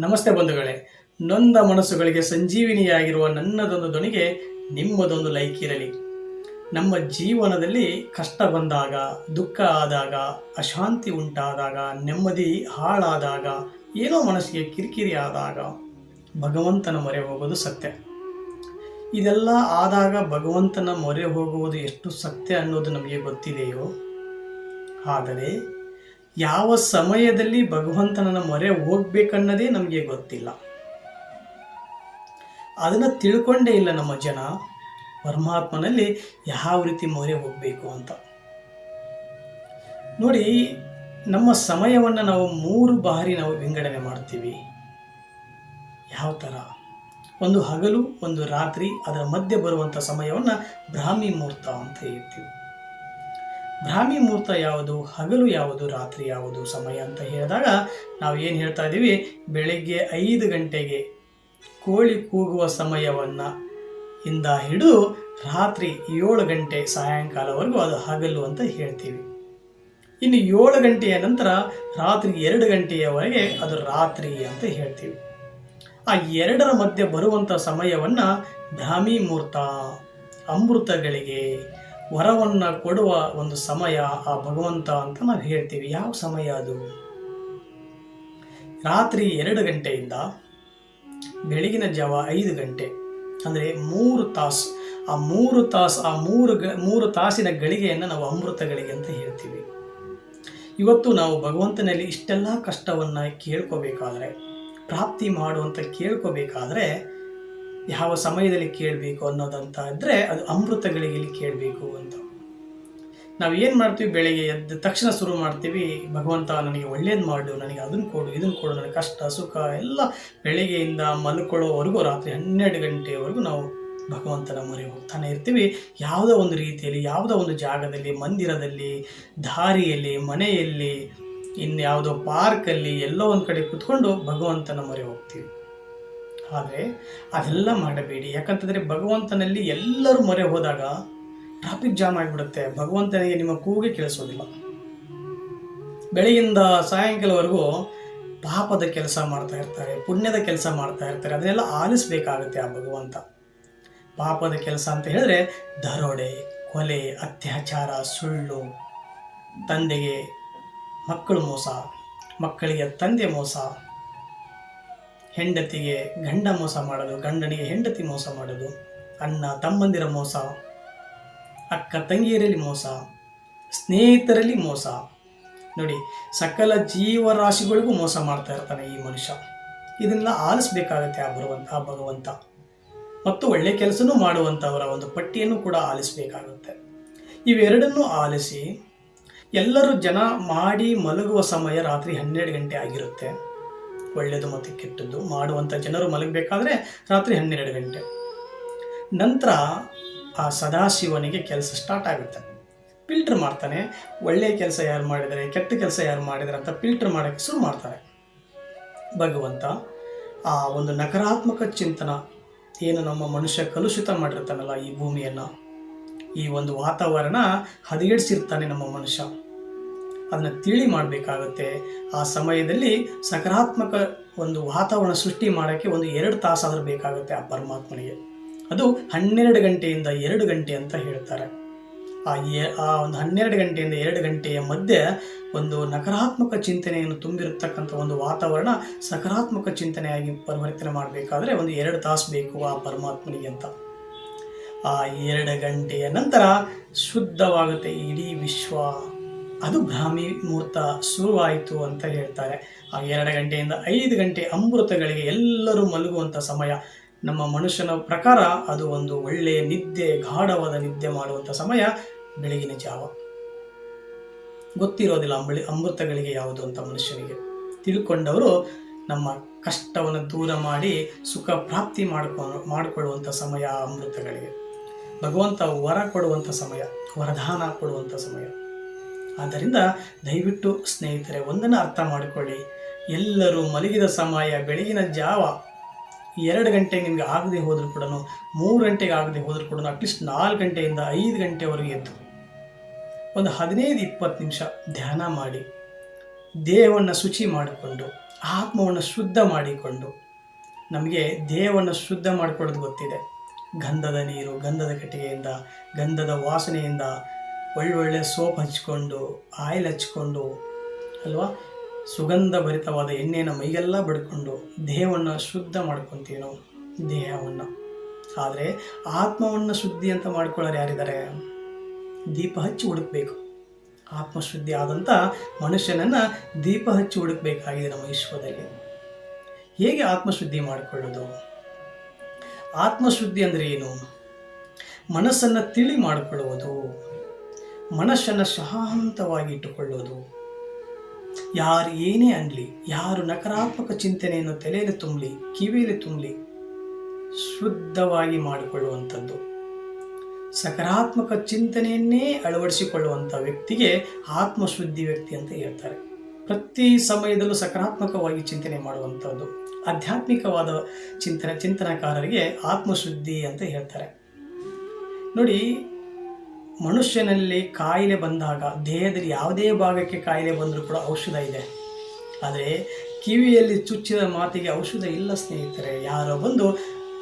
ನಮಸ್ತೆ ಬಂಧುಗಳೇ. ನೊಂದ ಮನಸ್ಸುಗಳಿಗೆ ಸಂಜೀವಿನಿಯಾಗಿರುವ ನನ್ನದೊಂದು ದೊಣಿಗೆ ನಿಮ್ಮದೊಂದು ಲೈಕ್ ಇರಲಿ. ನಮ್ಮ ಜೀವನದಲ್ಲಿ ಕಷ್ಟ ಬಂದಾಗ, ದುಃಖ ಆದಾಗ, ಅಶಾಂತಿ ಉಂಟಾದಾಗ, ನೆಮ್ಮದಿ ಹಾಳಾದಾಗ, ಏನೋ ಮನಸ್ಸಿಗೆ ಕಿರಿಕಿರಿ ಆದಾಗ ಭಗವಂತನ ಮೊರೆ ಹೋಗೋದು ಸತ್ಯ. ಇದೆಲ್ಲ ಆದಾಗ ಭಗವಂತನ ಮೊರೆ ಹೋಗುವುದು ಎಷ್ಟು ಸತ್ಯ ಅನ್ನೋದು ನಮಗೆ ಗೊತ್ತಿದೆಯೋ, ಆದರೆ ಯಾವ ಸಮಯದಲ್ಲಿ ಭಗವಂತನನ್ನು ಮೊರೆ ಹೋಗ್ಬೇಕನ್ನೋದೇ ನಮಗೆ ಗೊತ್ತಿಲ್ಲ. ಅದನ್ನು ತಿಳ್ಕೊಂಡೇ ಇಲ್ಲ ನಮ್ಮ ಜನ, ಪರಮಾತ್ಮನಲ್ಲಿ ಯಾವ ರೀತಿ ಮೊರೆ ಹೋಗಬೇಕು ಅಂತ. ನೋಡಿ, ನಮ್ಮ ಸಮಯವನ್ನು ನಾವು ಮೂರು ಬಾರಿ ನಾವು ವಿಂಗಡಣೆ ಮಾಡ್ತೀವಿ. ಯಾವ ಥರ ಒಂದು ಹಗಲು, ಒಂದು ರಾತ್ರಿ, ಅದರ ಮಧ್ಯೆ ಬರುವಂಥ ಸಮಯವನ್ನು ಬ್ರಾಹ್ಮಿ ಮುಹೂರ್ತ ಅಂತ ಹೇಳ್ತೀವಿ. ಬ್ರಾಹ್ಮಿ ಮುಹೂರ್ತ ಯಾವುದು, ಹಗಲು ಯಾವುದು, ರಾತ್ರಿ ಯಾವುದು, ಸಮಯ ಅಂತ ಹೇಳಿದಾಗ ನಾವು ಏನು ಹೇಳ್ತಾ ಇದ್ದೀವಿ? ಬೆಳಗ್ಗೆ ಐದು ಗಂಟೆಗೆ ಕೋಳಿ ಕೂಗುವ ಸಮಯವನ್ನು ಇಂದ ಹಿಡಿದು ರಾತ್ರಿ ಏಳು ಗಂಟೆ ಸಾಯಂಕಾಲವರೆಗೂ ಅದು ಹಗಲು ಅಂತ ಹೇಳ್ತೀವಿ. ಇನ್ನು ಏಳು ಗಂಟೆಯ ನಂತರ ರಾತ್ರಿ ಎರಡು ಗಂಟೆಯವರೆಗೆ ಅದು ರಾತ್ರಿ ಅಂತ ಹೇಳ್ತೀವಿ. ಆ ಎರಡರ ಮಧ್ಯೆ ಬರುವಂಥ ಸಮಯವನ್ನು ಬ್ರಾಹ್ಮಿ ಮುಹೂರ್ತ ಅಮೃತಗಳಿಗೆ ವರವನ್ನು ಕೊಡುವ ಒಂದು ಸಮಯ ಆ ಭಗವಂತ ಅಂತ ನಾವು ಹೇಳ್ತೀವಿ. ಯಾವ ಸಮಯ ಅದು? ರಾತ್ರಿ ಎರಡು ಗಂಟೆಯಿಂದ ಬೆಳಗಿನ ಜಾವ ಐದು ಗಂಟೆ, ಅಂದರೆ ಮೂರು ತಾಸು. ಆ ಮೂರು ತಾಸು, ಆ ಮೂರು ಗ, ಮೂರು ತಾಸಿನ ಗಳಿಗೆಯನ್ನು ನಾವು ಅಮೃತ ಗಳಿಗೆ ಅಂತ ಹೇಳ್ತೀವಿ. ಇವತ್ತು ನಾವು ಭಗವಂತನಲ್ಲಿ ಇಷ್ಟೆಲ್ಲ ಕಷ್ಟವನ್ನು ಕೇಳ್ಕೋಬೇಕಾದ್ರೆ, ಪ್ರಾಪ್ತಿ ಮಾಡುವಂತ ಕೇಳ್ಕೋಬೇಕಾದ್ರೆ ಯಾವ ಸಮಯದಲ್ಲಿ ಕೇಳಬೇಕು ಅನ್ನೋದಂತ ಇದ್ದರೆ ಅದು ಅಮೃತಗಳಿಗೆ ಕೇಳಬೇಕು ಅಂತ. ನಾವು ಏನು ಮಾಡ್ತೀವಿ? ಬೆಳಿಗ್ಗೆ ಎದ್ದ ತಕ್ಷಣ ಶುರು ಮಾಡ್ತೀವಿ, ಭಗವಂತ ನನಗೆ ಒಳ್ಳೇದು ಮಾಡು, ನನಗೆ ಅದನ್ನು ಕೊಡು ಇದನ್ನು ಕೊಡು, ನನಗೆ ಕಷ್ಟ, ಸುಖ ಎಲ್ಲ ಬೆಳಿಗ್ಗೆಯಿಂದ ಮಲ್ಕೊಳ್ಳೋವರೆಗೂ ರಾತ್ರಿ ಹನ್ನೆರಡು ಗಂಟೆವರೆಗೂ ನಾವು ಭಗವಂತನ ಮೊರೆ ಹೋಗ್ತಾನೆ ಇರ್ತೀವಿ. ಯಾವುದೋ ಒಂದು ರೀತಿಯಲ್ಲಿ, ಯಾವುದೋ ಒಂದು ಜಾಗದಲ್ಲಿ, ಮಂದಿರದಲ್ಲಿ, ದಾರಿಯಲ್ಲಿ, ಮನೆಯಲ್ಲಿ, ಇನ್ಯಾವುದೋ ಪಾರ್ಕಲ್ಲಿ ಎಲ್ಲೋ ಒಂದು ಕಡೆ ಕುತ್ಕೊಂಡು ಭಗವಂತನ ಮೊರೆ ಹೋಗ್ತೀವಿ. ಆದರೆ ಅದೆಲ್ಲ ಮಾಡಬೇಡಿ. ಯಾಕಂತಂದರೆ ಭಗವಂತನಲ್ಲಿ ಎಲ್ಲರೂ ಮೊರೆ ಹೋದಾಗ ಟ್ರಾಫಿಕ್ ಜಾಮ್ ಆಗಿಬಿಡುತ್ತೆ. ಭಗವಂತನಿಗೆ ನಿಮ್ಮ ಕೂಗೆ ಕೇಳಿಸೋದಿಲ್ಲ. ಬೆಳಗಿಂದ ಸಾಯಂಕಾಲವರೆಗೂ ಪಾಪದ ಕೆಲಸ ಮಾಡ್ತಾ ಇರ್ತಾರೆ, ಪುಣ್ಯದ ಕೆಲಸ ಮಾಡ್ತಾ ಇರ್ತಾರೆ. ಅದನ್ನೆಲ್ಲ ಆಲಿಸ್ಬೇಕಾಗುತ್ತೆ ಆ ಭಗವಂತ. ಪಾಪದ ಕೆಲಸ ಅಂತ ಹೇಳಿದ್ರೆ ದರೋಡೆ, ಕೊಲೆ, ಅತ್ಯಾಚಾರ, ಸುಳ್ಳು, ತಂದೆಗೆ ಮಕ್ಕಳು ಮೋಸ, ಮಕ್ಕಳಿಗೆ ತಂದೆ ಮೋಸ ಹೆಂಡತಿಗೆ ಗಂಡ ಮೋಸ ಮಾಡೋದು ಗಂಡನಿಗೆ ಹೆಂಡತಿ ಮೋಸ ಮಾಡೋದು ಅಣ್ಣ, ತಮ್ಮಂದಿರ ಮೋಸ, ಅಕ್ಕ ತಂಗಿಯರಲ್ಲಿ ಮೋಸ, ಸ್ನೇಹಿತರಲ್ಲಿ ಮೋಸ. ನೋಡಿ, ಸಕಲ ಜೀವರಾಶಿಗಳಿಗೂ ಮೋಸ ಮಾಡ್ತಾ ಇರ್ತಾನೆ ಈ ಮನುಷ್ಯ. ಇದನ್ನೆಲ್ಲ ಆಲಿಸ್ಬೇಕಾಗತ್ತೆ ಆ ಬರುವಂತ ಆ ಭಗವಂತ. ಮತ್ತು ಒಳ್ಳೆ ಕೆಲಸನೂ ಮಾಡುವಂಥವರ ಒಂದು ಪಟ್ಟಿಯನ್ನು ಕೂಡ ಆಲಿಸಬೇಕಾಗುತ್ತೆ. ಇವೆರಡನ್ನೂ ಆಲಿಸಿ ಎಲ್ಲರೂ ಜನ ಮಾಡಿ ಮಲಗುವ ಸಮಯ ರಾತ್ರಿ ಹನ್ನೆರಡು ಗಂಟೆ ಆಗಿರುತ್ತೆ. ಒಳ್ಳೆಯದು ಮತ್ತು ಕೆಟ್ಟದ್ದು ಮಾಡುವಂಥ ಜನರು ಮಲಗಬೇಕಾದ್ರೆ ರಾತ್ರಿ ಹನ್ನೆರಡು ಗಂಟೆ. ನಂತರ ಆ ಸದಾಶಿವನಿಗೆ ಕೆಲಸ ಸ್ಟಾರ್ಟ್ ಆಗುತ್ತೆ. ಫಿಲ್ಟ್ರ್ ಮಾಡ್ತಾನೆ ಒಳ್ಳೆಯ ಕೆಲಸ ಯಾರು ಮಾಡಿದರೆ ಕೆಟ್ಟ ಕೆಲಸ ಯಾರು ಮಾಡಿದರೆ ಅಂತ ಫಿಲ್ಟ್ರ್ ಮಾಡೋಕ್ಕೆ ಶುರು ಮಾಡ್ತಾರೆ. ಭಗವಂತ ಆ ಒಂದು ನಕಾರಾತ್ಮಕ ಚಿಂತನ, ಏನು ನಮ್ಮ ಮನುಷ್ಯ ಕಲುಷಿತ ಮಾಡಿರ್ತಾನಲ್ಲ ಈ ಭೂಮಿಯನ್ನು, ಈ ಒಂದು ವಾತಾವರಣ ಹದಗೆಡಿಸಿರ್ತಾನೆ ನಮ್ಮ ಮನುಷ್ಯ. ಅದನ್ನು ತಿಳಿ ಮಾಡಬೇಕಾಗುತ್ತೆ. ಆ ಸಮಯದಲ್ಲಿ ಸಕಾರಾತ್ಮಕ ಒಂದು ವಾತಾವರಣ ಸೃಷ್ಟಿ ಮಾಡೋಕ್ಕೆ ಒಂದು ಎರಡು ತಾಸಾದರೂ ಬೇಕಾಗುತ್ತೆ ಆ ಪರಮಾತ್ಮನಿಗೆ. ಅದು ಹನ್ನೆರಡು ಗಂಟೆಯಿಂದ ಎರಡು ಗಂಟೆ ಅಂತ ಹೇಳ್ತಾರೆ. ಆ ಎ, ಆ ಒಂದು ಹನ್ನೆರಡು ಗಂಟೆಯಿಂದ ಎರಡು ಗಂಟೆಯ ಮಧ್ಯೆ ಒಂದು ನಕಾರಾತ್ಮಕ ಚಿಂತನೆಯನ್ನು ತುಂಬಿರತಕ್ಕಂಥ ಒಂದು ವಾತಾವರಣ ಸಕಾರಾತ್ಮಕ ಚಿಂತನೆಯಾಗಿ ಪರಿವರ್ತನೆ ಮಾಡಬೇಕಾದ್ರೆ ಒಂದು ಎರಡು ತಾಸು ಬೇಕು ಆ ಪರಮಾತ್ಮನಿಗೆ ಅಂತ. ಆ ಎರಡು ಗಂಟೆಯ ನಂತರ ಶುದ್ಧವಾಗುತ್ತೆ ಇಡೀ ವಿಶ್ವ. ಅದು ಬ್ರಾಹ್ಮಿ ಮುಹೂರ್ತ ಶುರುವಾಯಿತು ಅಂತ ಹೇಳ್ತಾರೆ. ಆ ಎರಡು ಗಂಟೆಯಿಂದ ಐದು ಗಂಟೆ ಅಮೃತಗಳಿಗೆ ಎಲ್ಲರೂ ಮಲಗುವಂಥ ಸಮಯ. ನಮ್ಮ ಮನುಷ್ಯನ ಪ್ರಕಾರ ಅದು ಒಂದು ಒಳ್ಳೆಯ ನಿದ್ದೆ, ಗಾಢವಾದ ನಿದ್ದೆ ಮಾಡುವಂಥ ಸಮಯ ಬೆಳಗಿನ ಜಾವ. ಗೊತ್ತಿರೋದಿಲ್ಲ ಅಂಬಳಿ ಅಮೃತಗಳಿಗೆ ಯಾವುದು ಅಂತ ಮನುಷ್ಯನಿಗೆ. ತಿಳ್ಕೊಂಡವರು ನಮ್ಮ ಕಷ್ಟವನ್ನು ದೂರ ಮಾಡಿ ಸುಖ ಪ್ರಾಪ್ತಿ ಮಾಡ್ಕೊ ಮಾಡಿಕೊಳ್ಳುವಂಥ ಸಮಯ ಅಮೃತಗಳಿಗೆ. ಭಗವಂತ ವರ ಕೊಡುವಂಥ ಸಮಯ, ವರದಾನ ಕೊಡುವಂಥ ಸಮಯ. ಆದ್ದರಿಂದ ದಯವಿಟ್ಟು ಸ್ನೇಹಿತರೆ, ಒಂದನ್ನು ಅರ್ಥ ಮಾಡಿಕೊಳ್ಳಿ. ಎಲ್ಲರೂ ಮಲಗಿದ ಸಮಯ ಬೆಳಗಿನ ಜಾವ ಎರಡು ಗಂಟೆಗೆ ನಿಮಗೆ ಆಗದೆ ಹೋದರೂ ಕೂಡ ಮೂರು ಗಂಟೆಗೆ ಆಗದೆ ಹೋದರೂ ಕೂಡ ಅಟ್ಲೀಸ್ಟ್ ನಾಲ್ಕು ಗಂಟೆಯಿಂದ ಐದು ಗಂಟೆವರೆಗೆ ಎದ್ದು, ಒಂದು ಹದಿನೈದು ಇಪ್ಪತ್ತು ನಿಮಿಷ ಧ್ಯಾನ ಮಾಡಿ, ದೇಹವನ್ನು ಶುಚಿ ಮಾಡಿಕೊಂಡು, ಆತ್ಮವನ್ನು ಶುದ್ಧ ಮಾಡಿಕೊಂಡು, ನಮಗೆ ದೇಹವನ್ನು ಶುದ್ಧ ಮಾಡಿಕೊಳ್ಳೋದು ಗೊತ್ತಿದೆ. ಗಂಧದ ನೀರು, ಗಂಧದ ಕಟ್ಟಿಗೆಯಿಂದ, ಗಂಧದ ವಾಸನೆಯಿಂದ ಒಳ್ಳೊಳ್ಳೆ ಸೋಪ್ ಹಚ್ಕೊಂಡು, ಆಯಿಲ್ ಹಚ್ಕೊಂಡು, ಅಲ್ವಾ? ಸುಗಂಧ ಭರಿತವಾದ ಎಣ್ಣೆಯನ್ನು ಮೈಗೆಲ್ಲ ಬಡ್ಕೊಂಡು ದೇಹವನ್ನು ಶುದ್ಧ ಮಾಡ್ಕೊತೀವಿ ನಾವು, ದೇಹವನ್ನು. ಆದರೆ ಆತ್ಮವನ್ನು ಶುದ್ಧಿ ಅಂತ ಮಾಡ್ಕೊಳ್ಳೋರು ಯಾರಿದ್ದಾರೆ? ದೀಪ ಹಚ್ಚಿ ಹುಡುಕ್ಬೇಕು. ಆತ್ಮಶುದ್ಧಿ ಆದಂಥ ಮನುಷ್ಯನನ್ನು ದೀಪ ಹಚ್ಚಿ ಹುಡುಕ್ಬೇಕಾಗಿದೆ ನಮ್ಮ ವಿಶ್ವದಲ್ಲಿ. ಹೇಗೆ ಆತ್ಮಶುದ್ಧಿ ಮಾಡಿಕೊಳ್ಳೋದು? ಆತ್ಮಶುದ್ಧಿ ಅಂದರೆ ಏನು? ಮನಸ್ಸನ್ನು ತಿಳಿ ಮಾಡಿಕೊಳ್ಳುವುದು. ಮನಸ್ಸನ್ನು ಶಾಂತವಾಗಿ ಇಟ್ಟುಕೊಳ್ಳೋದು ಯಾರು ಏನೇ ಅನ್ನಲಿ ಯಾರು ನಕಾರಾತ್ಮಕ ಚಿಂತನೆಯನ್ನು ತಲೆಯಲ್ಲಿ ತುಂಬಲಿ, ಕಿವಿಯಲ್ಲಿ ತುಂಬಲಿ, ಶುದ್ಧವಾಗಿ ಮಾಡಿಕೊಳ್ಳುವಂಥದ್ದು. ಸಕಾರಾತ್ಮಕ ಚಿಂತನೆಯನ್ನೇ ಅಳವಡಿಸಿಕೊಳ್ಳುವಂಥ ವ್ಯಕ್ತಿಗೆ ಆತ್ಮಶುದ್ಧಿ ವ್ಯಕ್ತಿ ಅಂತ ಹೇಳ್ತಾರೆ. ಪ್ರತಿ ಸಮಯದಲ್ಲೂ ಸಕಾರಾತ್ಮಕವಾಗಿ ಚಿಂತನೆ ಮಾಡುವಂಥದ್ದು, ಆಧ್ಯಾತ್ಮಿಕವಾದ ಚಿಂತನೆ, ಚಿಂತನಕಾರರಿಗೆ ಆತ್ಮಶುದ್ಧಿ ಅಂತ ಹೇಳ್ತಾರೆ. ನೋಡಿ ಮನುಷ್ಯನಲ್ಲಿ ಕಾಯಿಲೆ ಬಂದಾಗ, ದೇಹದಲ್ಲಿ ಯಾವುದೇ ಭಾಗಕ್ಕೆ ಕಾಯಿಲೆ ಬಂದರೂ ಕೂಡ ಔಷಧ ಇದೆ. ಆದರೆ ಕಿವಿಯಲ್ಲಿ ಚುಚ್ಚಿದ ಮಾತಿಗೆ ಔಷಧ ಇಲ್ಲ, ಸ್ನೇಹಿತರೆ. ಯಾರೋ ಬಂದು,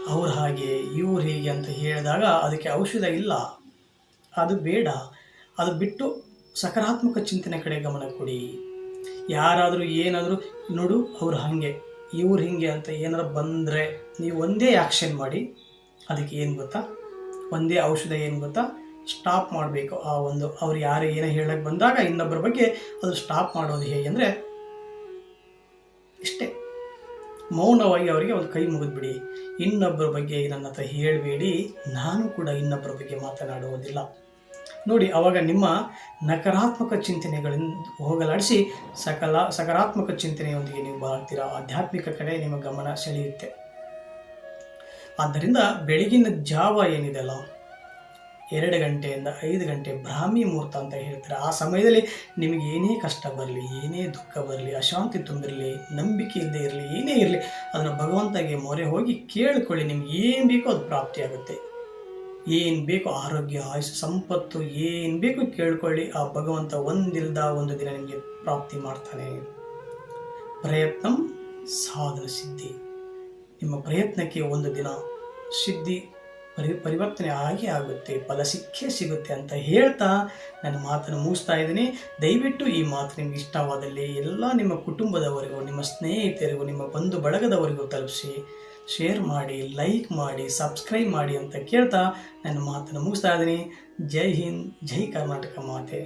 ಅವ್ರು ಹಾಗೆ, ಇವ್ರು ಹೀಗೆ ಅಂತ ಹೇಳಿದಾಗ ಅದಕ್ಕೆ ಔಷಧ ಇಲ್ಲ. ಅದು ಬೇಡ. ಅದು ಬಿಟ್ಟು ಸಕಾರಾತ್ಮಕ ಚಿಂತನೆ ಕಡೆ ಗಮನ ಕೊಡಿ. ಯಾರಾದರೂ ಏನಾದರೂ, ನೋಡು, ಅವ್ರು ಹಾಗೆ, ಇವ್ರು ಹಿಂಗೆ ಅಂತ ಏನಾರು ಬಂದರೆ ನೀವು ಒಂದೇ ಆ್ಯಕ್ಷನ್ ಮಾಡಿ. ಅದಕ್ಕೆ ಏನು ಗೊತ್ತಾ? ಒಂದೇ ಔಷಧ ಏನು ಗೊತ್ತಾ? ಸ್ಟಾಪ್ ಮಾಡಬೇಕು. ಆ ಒಂದು ಅವ್ರು ಯಾರು ಏನೋ ಹೇಳಕ್ಕೆ ಬಂದಾಗ ಇನ್ನೊಬ್ಬರ ಬಗ್ಗೆ ಅದು ಸ್ಟಾಪ್ ಮಾಡೋದು ಹೇಗೆ ಅಂದರೆ ಇಷ್ಟೇ. ಮೌನವಾಗಿ ಅವರಿಗೆ ಒಂದು ಕೈ ಮುಗಿದ್ಬಿಡಿ. ಇನ್ನೊಬ್ಬರ ಬಗ್ಗೆ ನನ್ನ ಹತ್ರ ಹೇಳಬೇಡಿ. ನಾನು ಕೂಡ ಇನ್ನೊಬ್ಬರ ಬಗ್ಗೆ ಮಾತನಾಡುವುದಿಲ್ಲ. ನೋಡಿ, ಅವಾಗ ನಿಮ್ಮ ನಕಾರಾತ್ಮಕ ಚಿಂತನೆಗಳಿಂದ ಹೋಗಲಾಡಿಸಿ ಸಕಲ ಸಕಾರಾತ್ಮಕ ಚಿಂತನೆಯೊಂದಿಗೆ ನೀವು ಬಾಳ್ತೀರಾ? ಆಧ್ಯಾತ್ಮಿಕ ಕಡೆ ನಿಮ್ಮ ಗಮನ ಸೆಳೆಯುತ್ತೆ. ಆದ್ದರಿಂದ ಬೆಳಗಿನ ಜಾವ ಏನಿದೆ ಅಲ್ಲ ಎರಡು ಗಂಟೆಯಿಂದ ಐದು ಗಂಟೆ ಬ್ರಾಹ್ಮಿ ಮುಹೂರ್ತ ಅಂತ ಹೇಳ್ತಾರೆ. ಆ ಸಮಯದಲ್ಲಿ ನಿಮಗೆ ಏನೇ ಕಷ್ಟ ಬರಲಿ, ಏನೇ ದುಃಖ ಬರಲಿ, ಅಶಾಂತಿ ತುಂಬಿರಲಿ, ನಂಬಿಕೆ ಇಲ್ಲದೆ ಇರಲಿ, ಏನೇ ಇರಲಿ, ಅದನ್ನು ಭಗವಂತಗೆ ಮೊರೆ ಹೋಗಿ ಕೇಳಿಕೊಳ್ಳಿ, ನಿಮ್ಗೆ ಏನು ಬೇಕೋ ಅದು ಪ್ರಾಪ್ತಿಯಾಗುತ್ತೆ ಏನು ಬೇಕೋ ಆರೋಗ್ಯ, ಆಯುಷ್, ಸಂಪತ್ತು, ಏನು ಬೇಕೋ ಕೇಳ್ಕೊಳ್ಳಿ, ಆ ಭಗವಂತ ಒಂದಿಲ್ದ ಒಂದು ದಿನ ನಿಮಗೆ ಪ್ರಾಪ್ತಿ ಮಾಡ್ತಾನೆ. ಪ್ರಯತ್ನ ಸಾಧನ ಸಿದ್ಧಿ. ನಿಮ್ಮ ಪ್ರಯತ್ನಕ್ಕೆ ಒಂದು ದಿನ ಸಿದ್ಧಿ. ಪರಿ, ಪರಿವರ್ತನೆ ಆಗೇ ಆಗುತ್ತೆ, ಫಲ ಸಿಕ್ಕೇ ಸಿಗುತ್ತೆ ಅಂತ ಹೇಳ್ತಾ ನನ್ನ ಮಾತನ್ನು ಮುಗಿಸ್ತಾ ಇದ್ದೀನಿ. ದಯವಿಟ್ಟು ಈ ಮಾತು ನಿಮ್ಗೆ ಇಷ್ಟವಾದಲ್ಲಿ ಎಲ್ಲ ನಿಮ್ಮ ಕುಟುಂಬದವರಿಗೂ, ನಿಮ್ಮ ಸ್ನೇಹಿತರಿಗೂ, ನಿಮ್ಮ ಬಂಧು ಬಳಗದವರಿಗೂ ತಲುಪಿಸಿ, ಶೇರ್ ಮಾಡಿ, ಲೈಕ್ ಮಾಡಿ, ಸಬ್ಸ್ಕ್ರೈಬ್ ಮಾಡಿ ಅಂತ ಕೇಳ್ತಾ ನನ್ನ ಮಾತನ್ನು ಮುಗಿಸ್ತಾ ಇದ್ದೀನಿ. ಜೈ ಹಿಂದ್, ಜೈ ಕರ್ನಾಟಕ ಮಾತೆ.